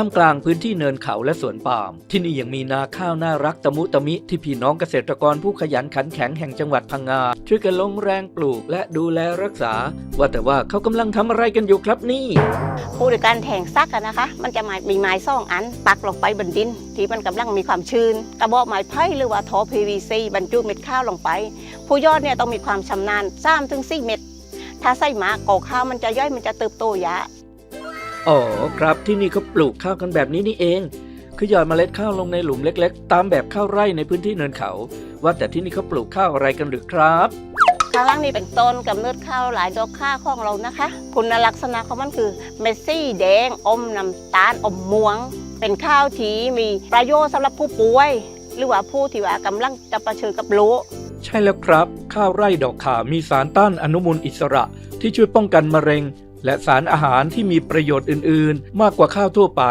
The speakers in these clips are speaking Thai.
ท่ามกลางพื้นที่เนินเขาและสวนปาล์มที่นี่ยังมีนาข้าวน่ารักตะมุตะมิที่พี่น้องเกษตรกรผู้ขยันขันแข็งแห่งจังหวัดพังงา ช่วยกันลงแรงปลูกและดูแลรักษา ว่าแต่ว่าเขากำลังทำอะไรกันอยู่ครับนี่พูดถึงการแทงซักอะนะคะ มันจะมีไม้ซ่องอันปักลงไปบนดิน ที่มันกำลังมีความชื้น กระบอกไม้ไผ่หรือว่าท่อ PVC บรรจุเม็ดข้าวลงไป ผู้ยอดเนี่ยต้องมีความชำนาญ3ถึง4เม็ดถ้าใส่หมากกอข้าวมันจะย่อยมันจะเติบโตยะ อ๋อครับที่นี่เขาปลูกข้าวกันแบบนี้นี่เอง คือหยอดเมล็ดข้าวลงในหลุมเล็ก ๆ ตามแบบข้าวไร่ในพื้นที่เนินเขา ว่าแต่ที่นี่เขาปลูกข้าวอะไรกันหรือครับข้างล่างนี่เป็นต้นกำเนิดข้าวหลายดอกข้าวของเรานะคะ คุณลักษณะของมันคือเมดซี่แดงอมน้ำตาลอมม่วง เป็นข้าวที่มีประโยชน์สำหรับผู้ป่วย หรือว่าผู้ที่ว่ากำลังจะประเผชิญกับโรคใช่แล้วครับ ข้าวไร่ดอกขามีสารต้านอนุมูลอิสระ ที่ช่วยป้องกันมะเร็ง และสารอาหารที่มีประโยชน์อื่น ๆ มากกว่าข้าวทั่วไป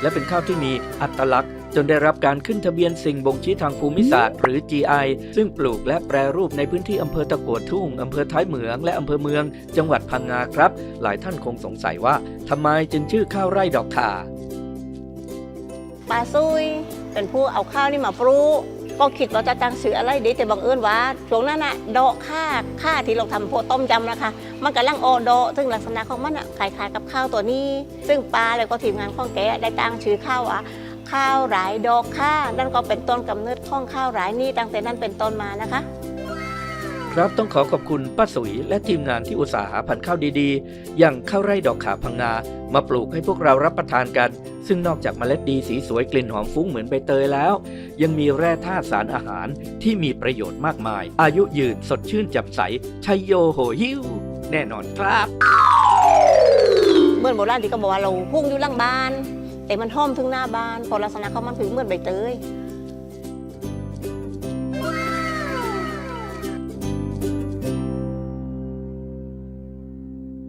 และเป็นข้าวที่มีอัตลักษณ์ จนได้รับการขึ้นทะเบียนสิ่งบ่งชี้ทางภูมิศาสตร์ หรือ GI ซึ่งปลูกและแปรรูปในพื้นที่อำเภอตะกัวทุ่งอำเภอท้ายเหมือง และอำเภอเมือง จังหวัดพังงาครับ หลายท่านคงสงสัยว่าทำไมจึงชื่อข้าวไร่ดอกขาปลาซุยเป็นผู้เอาข้าวนี่มาปลูก ก็คิดว่าจะตั้งชื่ออะไรดีแต่บังเอิญว่าช่วงนั้นน่ะดอกข้าข้าที่เราทำโพวกต้มยำนะคะมันกำลังออดอกซึ่งลักษณะของมันอะคล้ายๆกับข้าวตัวนี้ ซึ่งปลาเลยก็ทีมงานของแกได้ตั้งชื่อข้าวว่าข้าวหลายดอกข้านั่นก็เป็นต้นกำเนิดของข้าวหลายนี่ตั้งแต่นั้นเป็นต้นมานะคะ ครับต้องขอขอบคุณป้าสุยและทีมงานที่อุตสาหาพันธุ์ข้าวดีๆ อย่างข้าวไร่ดอกขาพังงา มาปลูกให้พวกเรารับประทานกัน ซึ่งนอกจากเมล็ดดีสีสวยกลิ่นหอมฟุ้งเหมือนใบเตยแล้ว ยังมีแร่ธาตุสารอาหารที่มีประโยชน์มากมาย อายุยืนสดชื่นจ่มใสชัยโยโหหิวแน่นอนครับเมื่อโบราณที่ก็บอกว่าเราพุ่งอยู่หลังบ้าน แต่มันห้อมถึงหน้าบ้านพอลักษณะเขามันถึงเหมือนใบเตย